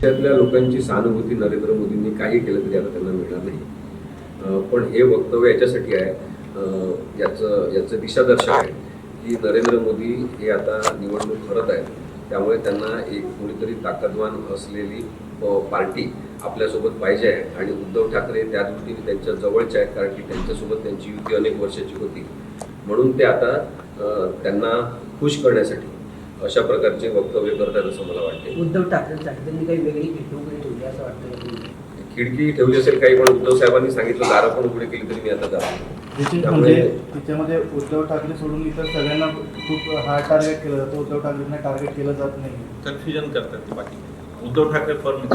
त्यातल्या लोकांची सहानुभूती नरेंद्र मोदींनी काही केलं तरी आता त्यांना मिळणार नाही. पण हे वक्तव्य याच्यासाठी आहे. याचं याचं दिशादर्शक आहे की नरेंद्र मोदी हे आता निवडणूक करत आहेत. त्यामुळे त्यांना एक कोणीतरी ताकदवान असलेली पार्टी आपल्यासोबत पाहिजे आहे. आणि उद्धव ठाकरे त्या दृष्टीने त्यांच्या जवळचे आहेत कारण की त्यांच्यासोबत त्यांची युती अनेक वर्षाची होती. म्हणून ते आता त्यांना खुश करण्यासाठी अशा प्रकारचे वक्तव्य करतात असं मला वाटते उद्धव ठाकरेंसाठी त्यांनी काही वेगळी खिडकी उघडी ठेवली असं वाटतं? खिडकी ठेवली असेल काही पण उद्धव साहेबांनी सांगितलं दारं पण उघडी केली तरी मी आता जातो त्यामुळे- म्हणजे त्याच्यामध्ये उद्धव ठाकरे सोडून इतर सगळ्यांना खूप हा टार्गेट केलं जातं उद्धव ठाकरेंना टार्गेट केलं जात नाही. कन्फ्युजन करतात ते बाकी. उद्धव ठाकरे फर्म.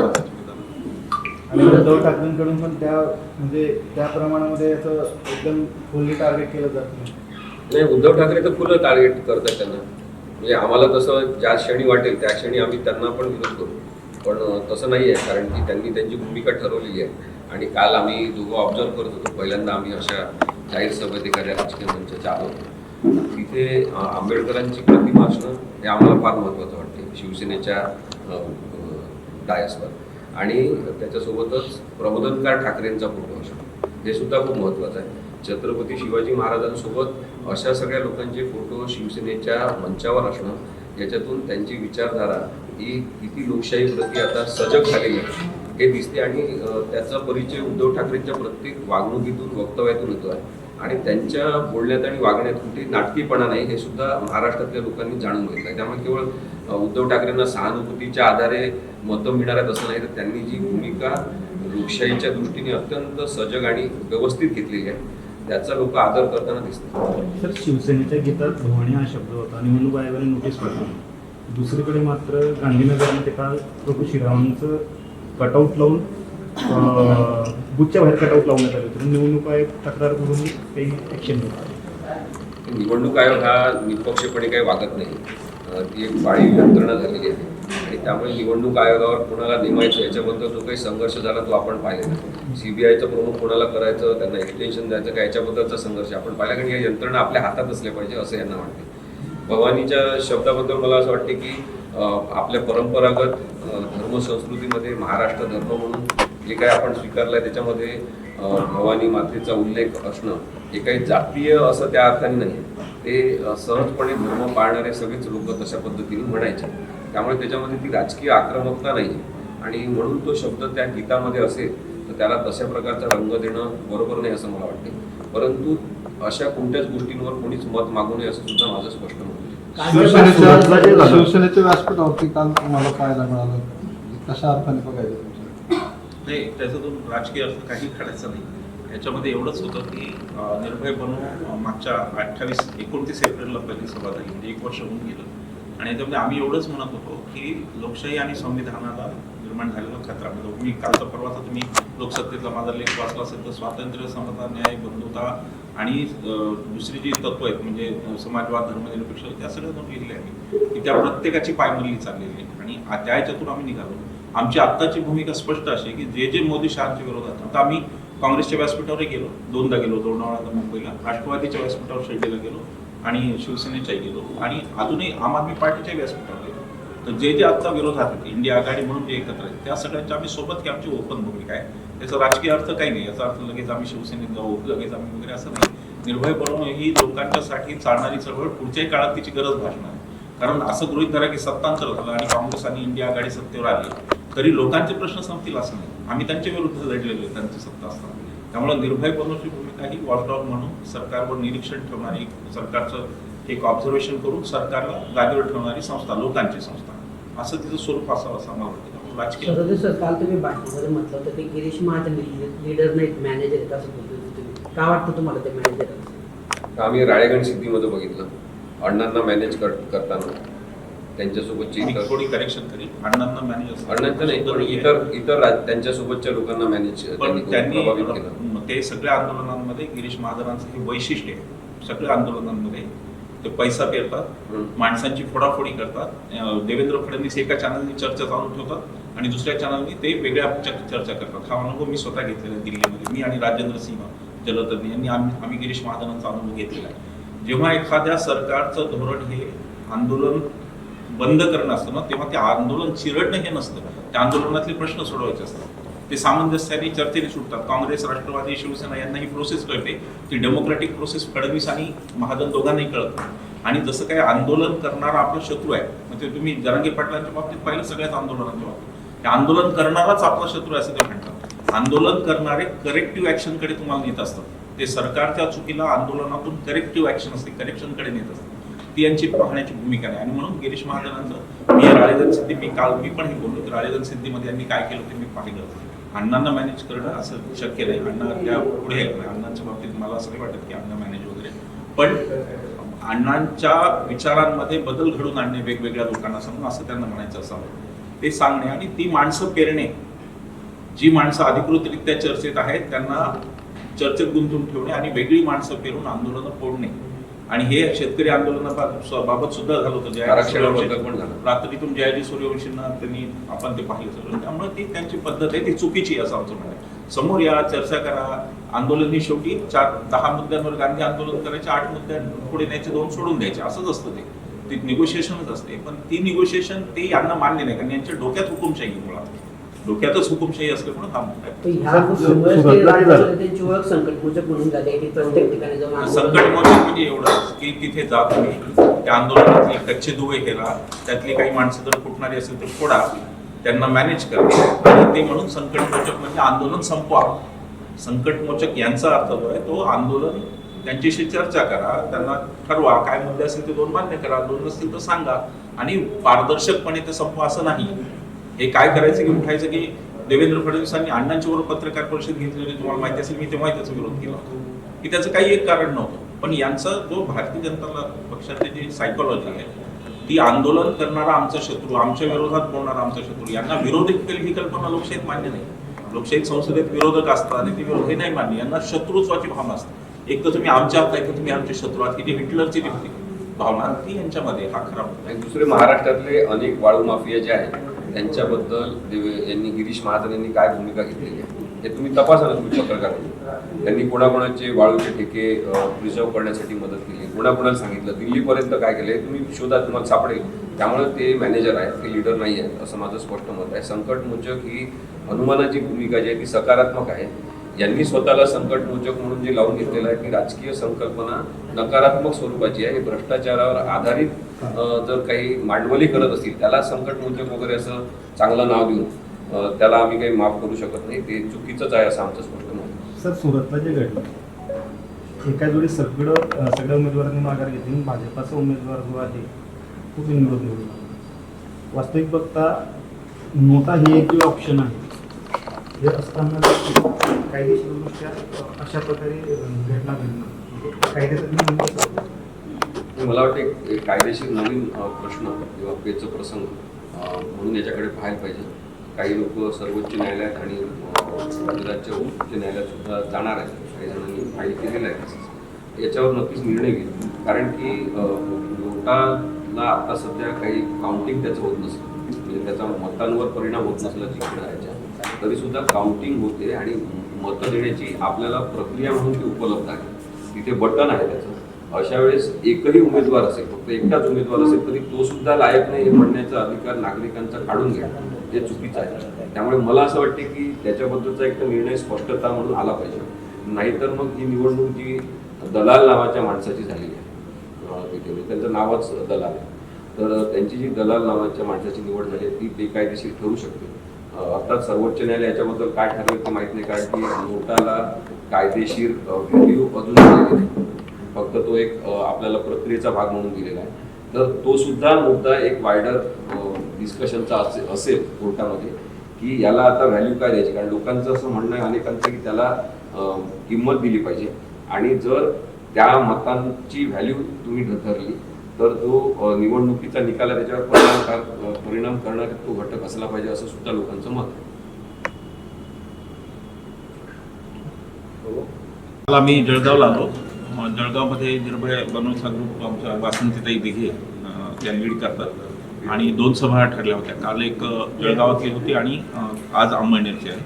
आणि उद्धव ठाकरेंकडून पण त्या म्हणजे त्या प्रमाणामध्ये याचं एकदम फुल्ली टार्गेट केलं जात नाही. नाही उद्धव ठाकरे तर फुलं टार्गेट करतात त्यांना. म्हणजे आम्हाला तसं ज्या क्षणी वाटेल त्या क्षणी आम्ही त्यांना पण विरोध करू. पण तसं नाही आहे कारण की त्यांनी त्यांची भूमिका ठरवलेली आहे. आणि काल आम्ही दोघं ऑब्झर्व करत होतो. पहिल्यांदा आम्ही अशा जाहीर सभेत एखाद्या राजकीय मंचाच्या आलो होतो तिथे आंबेडकरांची प्रतिमा असणं हे आम्हाला फार महत्त्वाचं वाटते शिवसेनेच्या डायसवर आणि त्याच्यासोबतच प्रबोधनकार ठाकरेंचा फोटो असणं हे सुद्धा खूप महत्त्वाचं आहे. छत्रपती शिवाजी महाराजांसोबत अशा सगळ्या लोकांचे फोटो शिवसेनेच्या मंचावर असणं याच्यातून त्यांची विचारधारा ही किती लोकशाहीप्रती आता सजग झालेली आहे हे दिसते. आणि त्याचा परिचय उद्धव ठाकरेंच्या प्रत्येक वागणुकीतून वक्तव्यातून येतो आहे आणि त्यांच्या बोलण्यात आणि वागण्यात कुठे नाटकीपणा नाही हे सुद्धा महाराष्ट्रातल्या लोकांनी जाणून घेतलं आहे. त्यामुळे केवळ उद्धव ठाकरेंना सहानुभूतीच्या आधारे मतं मिळणार आहेत असं नाही तर त्यांनी जी भूमिका लोकशाहीच्या दृष्टीने अत्यंत सजग आणि व्यवस्थित घेतलेली आहे त्याचा लोक आदर करताना दिसतात. सर शिवसेनेच्या गीतात भवानी हा शब्द होता निवडणूक आयोगाने नोटीस पाठवली. दुसरीकडे मात्र गांधीनगरमध्ये काल प्रभू श्रीरामांचं कटआउट लावून अं, बुथच्या बाहेर कटआउट लावण्यात आले तर निवडणूक आयोग तक्रार करून काही ॲक्शन घेतली निवडणूक आयोग हा निष्पक्षपणे काही वागत नाही. ती एक पाळीव यंत्रणा झालेली आहे. आणि त्यामुळे निवडणूक आयोगावर कोणाला नेमायचं याच्याबद्दल जो काही संघर्ष झाला तो आपण पाहिलेला सीबीआयचं प्रमुख कोणाला करायचं त्यांना एक्सटेन्शन द्यायचं का याच्याबद्दलचा संघर्ष. आपण पाहिला कारण या यंत्रणा आपल्या हातात असल्या पाहिजे असं यांना वाटते. भवानीच्या शब्दाबद्दल मला असं वाटते की आपल्या परंपरागत धर्मसंस्कृतीमध्ये धर्म संस्कृतीमध्ये महाराष्ट्र धर्म म्हणून जे काही आपण स्वीकारलं आहे त्याच्यामध्ये भवानी मातेचा उल्लेख असणं हे काही जातीय असं त्या अर्थाने नाही. ते सहजपणे धर्म पाळणारे सगळेच लोक तशा पद्धतीने म्हणायचे. त्यामुळे त्याच्यामध्ये ती राजकीय आक्रमकता नाही आणि म्हणून तो शब्द त्या गीतामध्ये असेल तर त्याला तशा प्रकारचा रंग देणं बरोबर नाही असं मला वाटते परंतु अशा कोणत्याच गोष्टींवर कोणीच मत मागू नये असं सुद्धा माझं स्पष्ट जे शिवसेनेच्या व्यासपीठावरती काल तुम्हाला पाहायला मिळालं. कशा अर्थाने बघायचं नाही त्याच्यातून राजकीय अर्थ काही काढायचा नाही. याच्यामध्ये एवढंच होतं की निर्भय बनू मागच्या अठ्ठावीस एकोणतीस एप्रिलला पहिली सभा झाली. म्हणजे एक वर्ष होऊन गेलं. आणि याच्यामध्ये आम्ही एवढंच म्हणत होतो की लोकशाही आणि संविधानाला निर्माण झालेला खतरा. म्हणजे मी कालचा परवाचा तुम्ही लोकसत्तेतला माझा लेख वाचला असेल तर स्वातंत्र्य समता न्याय बंधुता आणि दुसरी जी तत्व आहेत म्हणजे समाजवाद धर्मनिरपेक्ष त्या सगळ्या लिहिले आहे की त्या प्रत्येकाची पायमल्ली चाललेली आहे आणि त्या ह्याच्यातून आम्ही निघालो. आमची आत्ताची भूमिका स्पष्ट अशी की जे जे मोदी शहाच्या विरोधात आता आम्ही काँग्रेसच्या व्यासपीठावरही गेलो. दोनदा गेलो दोन मुंबईला. राष्ट्रवादीच्या व्यासपीठावर शिर्डीला गेलो. आणि शिवसेनेच्याही गेलो आणि अजूनही आम आदमी पार्टीच्या व्यासपीठावर गेलो तर जे जे आजचा विरोधात आहेत इंडिया आघाडी म्हणून जे एकत्र आहेत त्या सगळ्यांच्या आम्ही सोबत की आमची ओपन भूमिका आहे. त्याचा राजकीय अर्थ काही नाही. याचा अर्थ लगेच आम्ही शिवसेनेत जाऊ लगेच आम्ही वगैरे असं नाही. निर्भय बनवून ही लोकांच्यासाठी चालणारी चळवळ पुढच्याही काळात तिची गरज भासणार आहे. कारण असं गृहित धरा की सत्तांतर झालं आणि काँग्रेस आणि इंडिया आघाडी सत्तेवर आली तरी लोकांचे प्रश्न संपतील असं नाही. आम्ही त्यांच्या विरुद्ध लढलेलो आहे त्यांची सत्ता असताना. त्यामुळे निर्भय बनवण्याची भूमिका ही वॉचडॉग म्हणून सरकारवर निरीक्षण ठेवणारी सरकारचं एक ऑब्झर्वेशन करून सरकारला जागेवर ठेवणारी संस्था लोकांची संस्था. असं तिचं स्वरूप असावं असं आम्हाला वाटतं. राजकीय सर काल तुम्ही बातमीमध्ये म्हटलं होतं की गिरीश महाजन लीडर नाहीत मॅनेजर आहेत असं बोलतो तुम्ही. का वाटतं तुम्हाला ते मॅनेजर आम्ही राळेगण सिद्धीमध्ये बघितलं. अण्णांना मॅनेज करताना. त्यांच्यासोबतची मी इतर थोडी करेक्शन करीन. अण्णांना मॅनेज अण्णांचं नाही पण इतर इतर राज- त्यांच्यासोबतच्या लोकांना मॅनेज पण त्यांनी प्रभावित केलं. ते सगळ्या आंदोलनांमध्ये गिरीश महाजनांचं हे वैशिष्ट्य आहे. सगळ्या आंदोलनांमध्ये ते पैसा पेरतात हम्म. माणसांची फोडाफोडी करतात. अं, देवेंद्र फडणवीस एका चॅनलनी चर्चा चालू ठेवतात आणि दुसऱ्या चॅनलनी ते वेगळ्या चर्चा करतात. हा अनुभव मी स्वतः घेतलेला आहे दिल्लीमध्ये. मी आणि राजेंद्र सिंह जलतज्ञ यांनी आम्ही आम्ही गिरीश महाजनांचा अनुभव घेतलेला आहे. जेव्हा एखाद्या सरकारचं धोरण हे आंदोलन बंद करणं असतं ना तेव्हा ते आंदोलन चिरडणं हे नसतं. त्या आंदोलनातले प्रश्न सोडवायचे असतात. ते सामंजस्याने चर्चेने सुटतात. काँग्रेस राष्ट्रवादी शिवसेना यांना ही प्रोसेस कळते. ती डेमोक्रॅटिक प्रोसेस फडणवीस आणि महाजन दोघांनाही कळत आणि जसं काय आंदोलन करणारा आपला शत्रू आहे म्हणजे तुम्ही जरांगे पाटलांच्या बाबतीत पाहिलं सगळ्याच आंदोलनांच्या बाबतीत. ते आंदोलन करणाराच आपला शत्रू आहे असं ते म्हणतात. आंदोलन करणारे करेक्टिव्ह ऍक्शनकडे तुम्हाला नेत असतात. ते सरकारच्या चुकीला आंदोलनातून करेक्टिव्ह ऍक्शन असते करेक्शनकडे नेत असतात. ती यांची पाहण्याची भूमिका नाही. आणि म्हणून गिरीश महाजनांचं मी राळेगण सिद्धी मी काल मी पण हे बोललो की राळेगण सिद्धीमध्ये यांनी काय केलं ते मी पाहिलं अण्णांना मॅनेज करणं असं शक्य नाही. अण्णा त्या पुढे अण्णांच्या बाबतीत मला असं नाही वाटत की अण्णा मॅनेज वगैरे पण अण्णांच्या विचारांमध्ये बदल घडून आणणे वेगवेगळ्या लोकांना सांगून असं त्यांना म्हणायचं असावं. ते सांगणे आणि ती माणसं पेरणे. जी माणसं अधिकृतरित्या चर्चेत आहेत त्यांना चर्चेत गुंतवून ठेवणे आणि वेगळी माणसं पेरून आंदोलनं फोडणे. आणि हे शेतकरी आंदोलनाबाबत सुद्धा झालं होतं. रात्रीतून जयाजी सूर्यवंशींना त्यांनी आपण ते पाहिलं सगळं. त्यामुळे ती त्यांची पद्धत आहे ती चुकीची असं आमचं म्हणणं समोर या चर्चा करा. आंदोलन ही शेवटी चार दहा मुद्द्यांवर गांधी आंदोलन करायचे आठ मुद्द्यां पुढे न्यायचे दोन सोडून द्यायचे. असंच असतं ते. ती निगोशिएशनच असते. पण ती निगोशिएशन ते यांना मान्य नाही कारण यांच्या डोक्यात हुकुमशाही आहे मुळात. डोक्यातच हुकुमशाही म्हणून हा मुद्दा आहे. पण ह्या गोष्टीमुळे ते सुरुवातीला काय झालं? राज्यामध्ये त्यांची ओळख संकटमोचक म्हणून झाली. की प्रत्येक ठिकाणी जाऊन आंदोलन- संकटमोचक म्हणजे एवढंच की तिथे जा तुम्ही त्या आंदोलनातले कच्चे दुवे केला त्यातली काही माणसं जर फुटणारी असेल तर फोडा त्यांना मॅनेज करा. आणि ते म्हणून संकटमोचक म्हणजे आंदोलन संपवा. संकटमोचक यांचा अर्थ जो आहे तो आंदोलन त्यांच्याशी चर्चा करा त्यांना ठरवा. काय मुद्दे असतील ते दोन मान्य करा. दोन नसतील तर सांगा. आणि पारदर्शकपणे ते संपवा असं नाही. हे काय करायचं की उठायचं की देवेंद्र फडणवीसांनी अण्णांच्या बरोबर पत्रकार परिषद घेतलेली तुम्हाला माहिती असेल मी तेव्हा त्याचा विरोध केला होता. की त्याचं काही एक कारण नव्हतं. पण यांचा जो भारतीय जनता पक्षाची जी सायकोलॉजी आहे ती आंदोलन करणारा आमचा शत्रू आमच्या विरोधात बोलणारा आमचा शत्रू यांना विरोधी केली ही कल्पना लोकशाहीत मान्य नाही. लोकशाहीत संसदेत विरोधक असतात आणि ती विरोधी नाही मान्य यांना शत्रुत्वाची भावना असते. एक तर तुम्ही आमच्या आहात एक तर तुम्ही आमचे शत्रू आहात की जी हिटलरची होती. भावना ती यांच्यामध्ये हा खरा दुसरे महाराष्ट्रातले अनेक वाळू माफिया जे आहेत त्यांच्याबद्दल देवे- यांनी गिरीश महाजन यांनी काय भूमिका घेतलेली आहे? हे तुम्ही तपासाल तुम्ही पत्रकार त्यांनी कोणाकोणाचे वाळूचे ठेके प्रिझर्व करण्यासाठी मदत केली कोणाकोणाला सांगितलं? दिल्लीपर्यंत काय केलंय? तुम्ही शोधा तुम्हाला सापडेल. त्यामुळे ते मॅनेजर आहेत ते लीडर नाही आहेत असं माझं स्पष्ट मत आहे. संकटमोचक ही हनुमानाची भूमिका जी आहे ती सकारात्मक आहे. यांनी स्वतःला संकटमोचक म्हणून जे लावून घेतलेलं आहे की राजकीय संकल्पना नकारात्मक स्वरूपाची आहे. हे भ्रष्टाचारावर आधारित जर काही मांडवली करत असतील त्याला संकटमोचक वगैरे असं चांगलं नाव देऊन त्याला आम्ही काही माफ करू शकत नाही. ते चुकीचंच आहे असं आमचं स्पष्ट मत सर सुरतला जे घडलं एका जोडी सगळं सगळ्या उमेदवारांनी माघार घेतली. भाजपाचा उमेदवार जो आहे तो निवडून निवडून वास्तविक बघता नोटा ही एक ऑप्शन आहे. हे असताना कायदेशीरदृष्ट्या अशा प्रकारे घटना घडणं म्हणजे, म्हणजे मला वाटतं एक- कायदेशीर नवीन प्रश्न किंवा पेच प्रसंग म्हणून याच्याकडे पाहायला पाहिजे. काही लोक सर्वोच्च न्यायालयात आणि अ, गुजरातच्या उच्च न्यायालयात सुद्धा जाणार आहेत. काही जणांनी फाईल केलेलं आहे. याच्यावर नक्कीच निर्णय घेईल. कारण की नोटाला आता सध्या काही काउंटिंग त्याचं होत नसेल म्हणजे त्याचा मतांवर परिणाम होत नसला जिकडे राहायच्या. तरी सुद्धा काउंटिंग होते आणि मतं देण्याची आपल्याला प्रक्रिया म्हणून ती उपलब्ध आहे. तिथे बटन आहे त्याचं. अशा वेळेस एकही उमेदवार असेल फक्त एकटाच उमेदवार असेल तरी तो सुद्धा लायक नाही हे म्हणण्याचा अधिकार नागरिकांचा काढून घ्या. हे चुकीचं आहे. त्यामुळे मला असं वाटते की त्याच्याबद्दलचा एक निर्णय स्पष्टता म्हणून आला पाहिजे. नाहीतर मग ही निवडणूक जी दलाल नावाच्या माणसाची झालेली आहे तिथे त्यांचं नावच दलाल आहे. तर त्यांची जी दलाल नावाच्या माणसाची निवड झाली आहे ती बेकायदेशीर ठरू शकते. अर्थात सर्वोच्च न्यायालय याच्याबद्दल काय ठरवेल ते माहीत नाही कारण की नोटाला कायदेशीर व्हॅल्यू अजून नाही. फक्त तो एक आपल्याला प्रक्रियेचा भाग म्हणून दिलेला आहे. तर तो सुद्धा मुद्दा एक वायडर डिस्कशनचा असे असेल कोर्टामध्ये की याला आता व्हॅल्यू काय द्यायची? कारण लोकांचं असं म्हणणं आहे अनेकांचं की त्याला किंमत दिली पाहिजे. आणि जर त्या मतांची व्हॅल्यू तुम्ही धरली तर तो निवडणुकीचा निकाल आहे त्याच्यावर परिणाम परिणाम करणारा तो घटक असला पाहिजे असं सुद्धा लोकांचं मत आहे. काल आम्ही जळगावला आलो. जळगावमध्ये निर्भय बनवचा ग्रुप आमच्या वासंतीताई दिघे त्या लीड करतात. आणि दोन सभा ठरल्या होत्या. काल एक जळगावातली होती आणि आज अंमळनेरची आहे.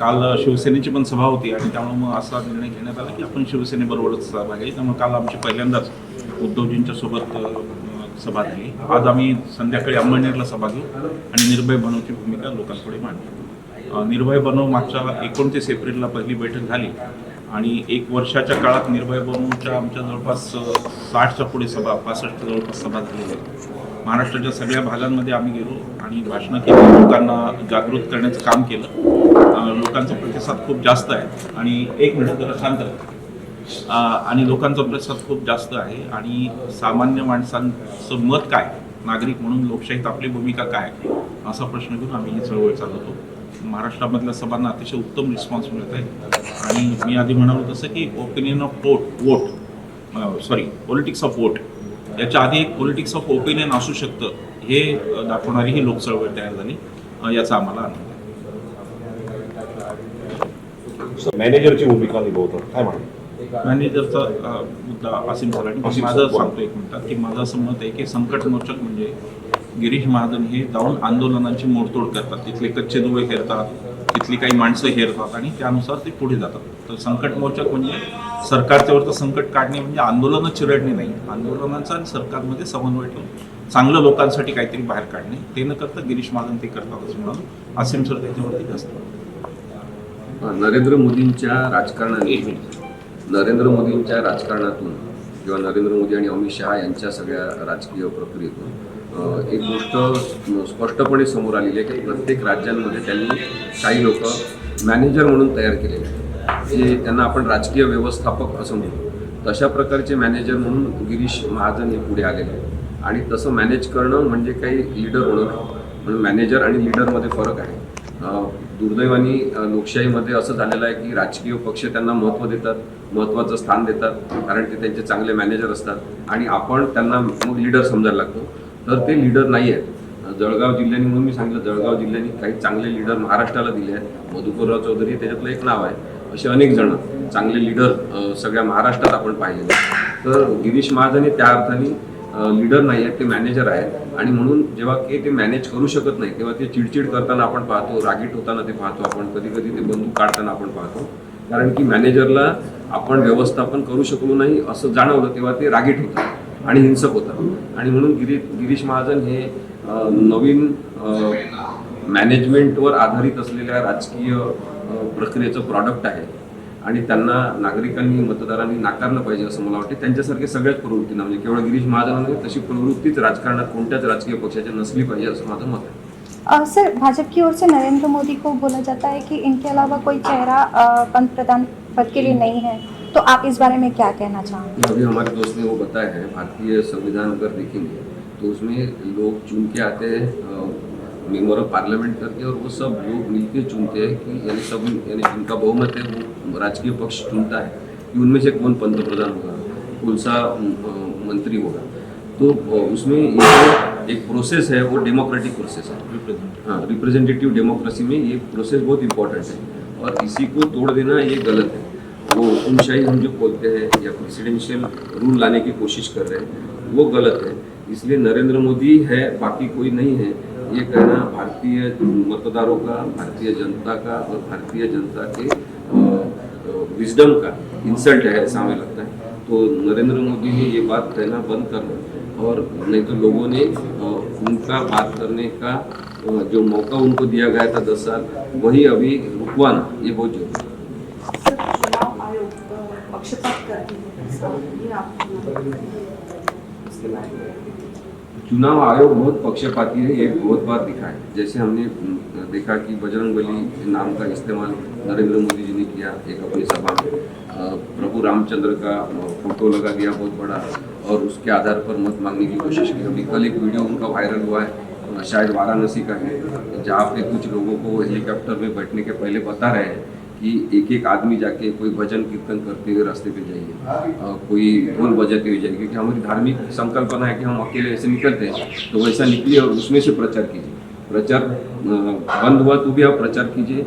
काल शिवसेनेची पण सभा होती आणि त्यामुळे मग असा निर्णय घेण्यात आला की आपण शिवसेनेबरोबरच सहभागी आहे. त्यामुळे काल आमची पहिल्यांदाच उद्धवजींच्या सोबत सभा झाली. आज आम्ही संध्याकाळी अंमळनेरला सभा घेऊ आणि निर्भय बनवची भूमिका लोकांपुढे मांडली निर्भय बनव मागच्या एकोणतीस एप्रिलला पहिली बैठक झाली आणि एक वर्षाच्या काळात निर्भय बनवच्या आमच्या जवळपास साठच्या पुढे सभा पासष्टच्या जवळपास सभा झालेली आहे. महाराष्ट्राच्या सगळ्या भागांमध्ये आम्ही गेलो आणि भाषणं केली लोकांना जागृत करण्याचं काम केलं. लोकांचा प्रतिसाद खूप जास्त आहे. आणि एक मिनिट जरा शांत आणि लोकांचा प्रतिसाद खूप जास्त आहे. आणि सामान्य माणसांचं मत काय? नागरिक म्हणून लोकशाहीत आपली भूमिका काय? असा प्रश्न घेऊन आम्ही ही चळवळ चालवतो. महाराष्ट्रामधल्या सभांना अतिशय उत्तम रिस्पॉन्स मिळत आहे. आणि मी आधी म्हणालो तसं की opinion of vote vote sorry politics of vote याच्या आधी एक पॉलिटिक्स ऑफ ओपिनियन असू शकतं. हे दाखवणारी ही लोकचळवळ तयार झाली. याचा आम्हाला आनंद आहे. मॅनेजरची भूमिका निभवतात काय म्हणतात मॅनेजरचा अ, मुद्दा असीम असीम माझं. सांगतो एक मिनिटात की माझं असं मत आहे की संकट मोचक म्हणजे गिरीश महाजन हे जाऊन आंदोलनाची मोडतोड करतात. तिथले कच्चे दुवे हेरतात तिथली काही माणसं हेरतात आणि त्यानुसार ते पुढे जातात. तर संकट मोचक म्हणजे सरकारच्यावरचं संकट काढणे म्हणजे आंदोलनं चिरडणे नाही. आंदोलनाचा आणि सरकारमध्ये समन्वय ठेवून चांगलं लोकांसाठी काहीतरी बाहेर काढणे ते न करता गिरीश महाजन ते करतात असं म्हणून असीम सर त्याच्यावरती जास्त नरेंद्र मोदींच्या राजकारणाने नरेंद्र मोदींच्या राजकारणातून किंवा नरेंद्र मोदी आणि अमित शहा यांच्या सगळ्या राजकीय प्रक्रियेतून एक गोष्ट स्पष्टपणे समोर आलेली आहे की प्रत्येक राज्यांमध्ये त्यांनी काही लोक मॅनेजर म्हणून तयार केलेले आहेत. जे त्यांना आपण राजकीय व्यवस्थापक असं म्हणतो तशा प्रकारचे मॅनेजर म्हणून गिरीश महाजन हे पुढे आलेले आहेत. आणि तसं मॅनेज करणं म्हणजे काही लीडर होणं म्हणून मॅनेजर आणि लीडरमध्ये फरक आहे. दुर्दैवाने लोकशाहीमध्ये असं झालेलं आहे की राजकीय पक्ष त्यांना महत्त्व देतात महत्त्वाचं स्थान देतात कारण ते त्यांचे चांगले मॅनेजर असतात आणि आपण त्यांना मग लीडर समजायला लागतो. तर ते लीडर नाही आहेत. जळगाव जिल्ह्याने म्हणून मी सांगितलं जळगाव जिल्ह्याने काही चांगले लीडर महाराष्ट्राला दिले आहेत. मधुकरराव चौधरी हे त्याच्यातलं एक नाव आहे. असे अनेक जण चांगले लीडर सगळ्या महाराष्ट्रात आपण पाहिलेले तर गिरीश महाजन हे त्या अर्थाने लीडर नाही आहेत ते मॅनेजर आहेत. आणि म्हणून जेव्हा की ते मॅनेज करू शकत नाही तेव्हा ते चिडचिड करताना आपण पाहतो रागीट होताना ते पाहतो आपण कधी कधी ते बंदूक काढताना आपण पाहतो. कारण की मॅनेजरला आपण व्यवस्थापन करू शकलो नाही असं जाणवलं तेव्हा ते रागीट होतात आणि हिंसक होतात. आणि म्हणून गिरी गिरीश महाजन हे नवीन मॅनेजमेंटवर आधारित असलेल्या राजकीय प्रक्रियेचं प्रॉडक्ट आहे. आणि त्यांना नागरिकांनी मतदारांनी नाकारलं पाहिजे असं मला वाटते. त्यांच्यासारखे सगळ्याच प्रवृत्तींना म्हणजे केवळ गिरीश महाजनांनी तशी प्रवृत्तीच राजकारणात कोणत्याच राजकीय पक्षाची नसली पाहिजे असं माझं मत आहे. सर भाजपा की ओर से नरेंद्र मोदी को बोला जाता है कि इनके अलावा कोई चेहरा अ, पंत प्रधान पद के लिए नहीं है। तो आप इस बारे में क्या कहना चाहोगे? अभी हमारे दोस्त ने वो बताया है भारतीय संविधान अगर देखेंगे तो उसमें लोग चुन के आते हैं मेंबर ऑफ़ पार्लियामेंट करके और वो सब लोग मिलकर चुनते हैं कि यानी सब यानी जिनका बहुमत है वो राजकीय पक्ष चुनता है कि उनमें से कौन पंतप्रधान होगा कौन सा मंत्री होगा। तो उसमें ये एक प्रोसेस है वो डेमोक्रेटिक प्रोसेस है। हाँ रिप्रेजेंटेटिव डेमोक्रेसी में ये प्रोसेस बहुत इंपॉर्टेंट है और इसी को तोड़ देना ये गलत है। वो हुकुमशाही हम जो बोलते हैं या प्रेसिडेंशियल रूल लाने की कोशिश कर रहे हैं वो गलत है। इसलिए नरेंद्र मोदी है बाकी कोई नहीं है। ये कहना भारतीय मतदारों का भारतीय जनता का और भारतीय जनता के विजडम का इंसल्ट है ऐसा हमें लगता है। तो नरेंद्र मोदी ने ये बात कहना बंद करना और नहीं तो लोगों ने उनका बात करने का जो मौका उनको दिया गया था दस साल वही अभी रुकवाना ये बहुत ज़रूरी है। पक्षपात करती है चुनाव आयोग बहुत पक्षपाती है, ये बहुत बार दिखा है जैसे हमने देखा कि बजरंग बली नाम का इस्तेमाल नरेंद्र मोदी जी ने किया, एक अपनी सभा में। प्रभु रामचंद्र का फ़ोटो लगा दिया बहुत बड़ा, और उसके आधार पर मत मांगने की कोशिश की। अभी कल एक वीडियो उनका वायरल हुआ है शायद वाराणसी का है, जहाँ पे कुछ लोगों को हेलीकॉप्टर में बैठने के पहले बता रहे हैं। कि एक एक आदमी जाके कोई भजन कीर्तन करते हुए रास्ते पे जाइए। कोई ढोल बजाते हुए जाइए, क्योंकि हमारी धार्मिक संकल्पना है कि हम अकेले ऐसे निकलते हैं तो वैसा निकलिए और उसमें से प्रचार कीजिए। प्रचार बंद हुआ तो भी आप प्रचार कीजिए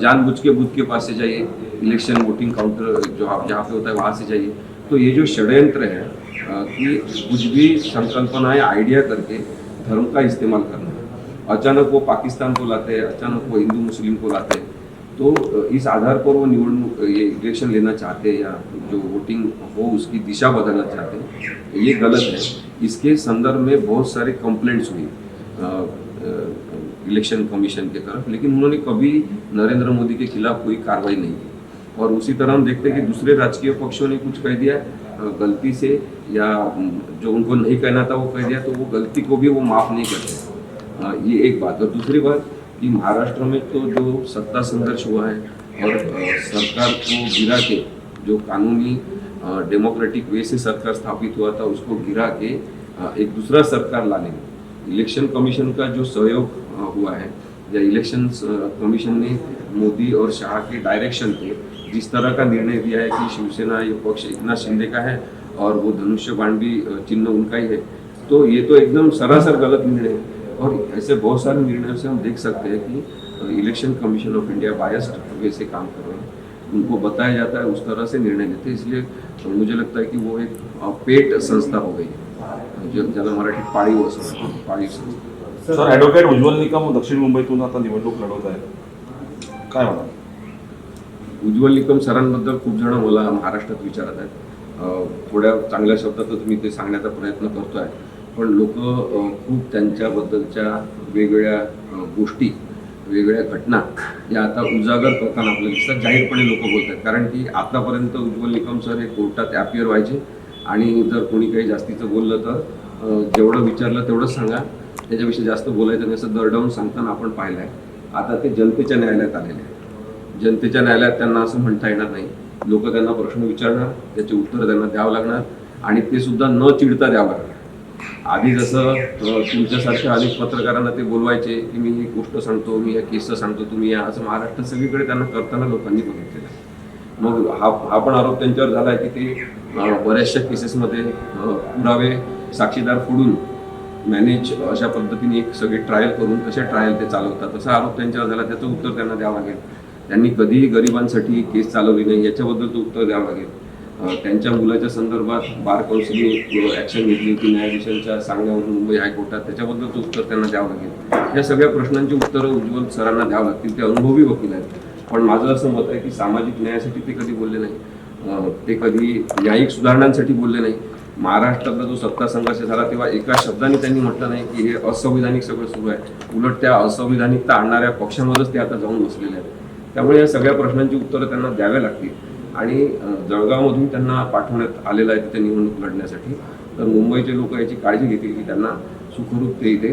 जानबूझ के बूथ के पास से जाइए, इलेक्शन वोटिंग काउंटर जो आप, जहाँ पे होता है वहाँ से जाइए। तो ये जो षड्यंत्र है कि कुछ भी संकल्पनाएँ, आइडिया करके धर्म का इस्तेमाल करना। अचानक वो पाकिस्तान को लाते हैं, अचानक वो हिंदू मुस्लिम को लाते हैं तो इस आधार पर वो निवडणूक ये इलेक्शन लेना चाहते हैं या जो वोटिंग हो उसकी दिशा बदलना चाहते हैं, ये गलत है। इसके संदर्भ में बहुत सारे कंप्लेंट्स हुई इलेक्शन कमीशन के तरफ़, लेकिन उन्होंने कभी नरेंद्र मोदी के खिलाफ कोई कार्रवाई नहीं की। और उसी तरह हम देखते हैं कि दूसरे राजकीय पक्षों ने कुछ कह दिया गलती से या जो उनको नहीं कहना था वो कह दिया तो वो गलती को भी वो माफ़ नहीं करते। ये एक बात। और दूसरी बात कि महाराष्ट्र में तो जो सत्ता संघर्ष हुआ है और सरकार को गिरा के जो कानूनी डेमोक्रेटिक वे से सरकार स्थापित हुआ था, उसको गिरा के एक दूसरा सरकार लाने में। इलेक्शन कमीशन का जो सहयोग हुआ है, या इलेक्शन कमीशन ने मोदी और शाह के डायरेक्शन पे जिस तरह का निर्णय दिया है कि शिवसेना ये पक्ष एकनाथ शिंदे का है और वो धनुष्य बांडी चिन्ह उनका ही है तो ये तो एकदम सरासर गलत निर्णय है। और ऐसे बहुत सारे निर्णयों से हम देख सकते हैं कि election commission of India biased way से काम कर रहे हैं। उनको बताया जाता है उस तरह से निर्णय लेते हैं इसलिए अ, मुझे लगता है की वो एक पेट संस्था हो गई है। जो- ज्याला मराठीत पाळीव असं पाळीव संस्था। सर ॲडव्होकेट उज्ज्वल निकम दक्षिण मुंबईतून आता निवडणूक लढवत आहेत. काय म्हणाल? उज्ज्वल निकम सरांबद्दल खूप जण मला महाराष्ट्रात विचारत आहेत. थोड्या चांगल्या शब्दातच मी ते सांगण्याचा प्रयत्न करतो आहे पण लोक खूप त्यांच्याबद्दलच्या वेगवेगळ्या गोष्टी वेगवेगळ्या घटना या आता उजागर करताना आपल्याला दिसतात. जाहीरपणे लोक बोलतात. कारण की आतापर्यंत उज्ज्वल निकम सर हे कोर्टात ॲपियर व्हायचे. आणि जर कोणी काही जास्तीचं बोललं तर जेवढं विचारलं तेवढंच सांगा. त्याच्याविषयी जास्त बोलायचं नाही असं दरडावून सांगताना आपण पाहिलं आहे आता ते जनतेच्या न्यायालयात आलेले आहे जनतेच्या न्यायालयात त्यांना असं म्हणता येणार नाही. लोक त्यांना प्रश्न विचारणार त्याचे उत्तर त्यांना द्यावं लागणार आणि ते सुद्धा न चिडता द्यावं लागणार. आधी जसं तुमच्यासारख्या अनेक पत्रकारांना ते बोलवायचे की मी ही गोष्ट सांगतो मी या केसचं सांगतो तुम्ही या असं महाराष्ट्रात सगळीकडे त्यांना करताना लोकांनी बघितलेलं आहे. मग हा हा पण आरोप त्यांच्यावर झाला आहे की ते बऱ्याचशा केसेसमध्ये पुरावे साक्षीदार फोडून मॅनेज अशा पद्धतीने एक सगळे ट्रायल करून कसे ट्रायल ते चालवतात तसा आरोप त्यांच्यावर झाला त्याचं उत्तर त्यांना द्यावं लागेल. त्यांनी कधीही गरिबांसाठी केस चालवली नाही याच्याबद्दलचं उत्तर द्यावं लागेल. त्यांच्या मुलाच्या संदर्भात बार काउन्सिलने ॲक्शन घेतली होती न्यायाधीशांच्या सांगण्यावरून मुंबई हायकोर्टात त्याच्याबद्दलचं उत्तर त्यांना द्यावं लागेल. या सगळ्या प्रश्नांची उत्तरं उज्ज्वल सरांना द्यावं लागतील ते अनुभवी वकील आहेत. पण माझं असं मत आहे की सामाजिक न्यायासाठी ते कधी बोलले नाही. ते कधी न्यायिक सुधारणांसाठी बोलले नाही. महाराष्ट्रातला जो सत्ता संघर्ष झाला तेव्हा एका शब्दाने त्यांनी म्हटलं नाही की हे असंविधानिक सगळं सुरू आहे. उलट त्या असंविधानिकता आणणाऱ्या पक्षामध्येच ते आता जाऊन बसलेले आहेत. त्यामुळे या सगळ्या प्रश्नांची उत्तरं त्यांना द्यावी लागतील. आणि जळगावमधून त्यांना पाठवण्यात आलेलं आहे तिथे निवडणूक लढण्यासाठी. तर मुंबईचे लोक याची काळजी घेतील की त्यांना सुखरूप ते इथे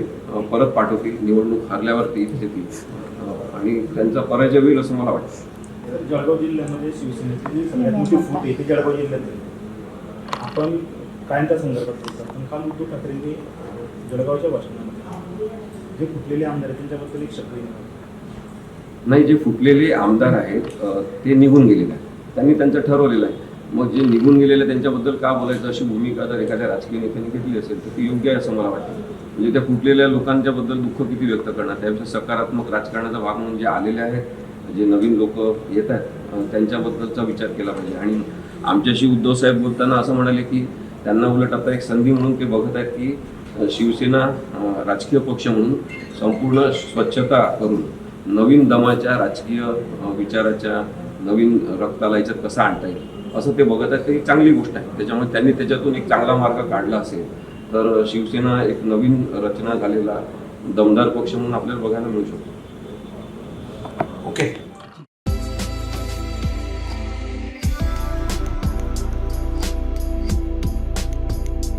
परत पाठवतील. निवडणूक हरल्यावर ते इथे येतील. आणि त्यांचा पराजय होईल असं मला वाटतं. जळगाव जिल्ह्यामध्ये शिवसेनेची जी सगळ्यात मोठी फूट आहे ती जळगाव जिल्ह्यात आहे. आपण काय त्या संदर्भात बोलतो पण काल उद्धव ठाकरेंनी जळगावच्या भाषणामध्ये जे फुटलेले आमदार आहेत त्यांच्याबद्दल एक शब्द नाही जे फुटलेले आमदार आहेत ते निघून गेलेले आहेत. त्यांनी त्यांचं ठरवलेलं आहे. मग जे निघून गेलेले त्यांच्याबद्दल का बोलायचं अशी भूमिका जर एखाद्या राजकीय नेत्याने घेतली असेल तर ती योग्य आहे असं मला वाटतं. म्हणजे त्या फुटलेल्या लोकांच्याबद्दल दुःख किती व्यक्त करणार? त्यापेक्षा सकारात्मक राजकारणाचा भाग म्हणून जे आलेले आहेत जे नवीन लोक येत आहेत त्यांच्याबद्दलचा विचार केला पाहिजे. आणि आमच्याशी उद्धव साहेब बोलताना असं म्हणाले की त्यांना उलट आता एक संधी म्हणून ते बघत आहेत की शिवसेना राजकीय पक्ष म्हणून संपूर्ण स्वच्छता करून नवीन दमाच्या राजकीय विचाराच्या नवीन रक्ताला याच्यात कसा आणता येईल? असं ते बघत आहेत ही चांगली गोष्ट आहे. त्याच्यामुळे त्यांनी त्याच्यातून एक चांगला मार्ग काढला असेल तर शिवसेना एक नवीन रचना झालेला दमदार पक्ष म्हणून आपल्याला बघायला मिळू शकतो. ओके.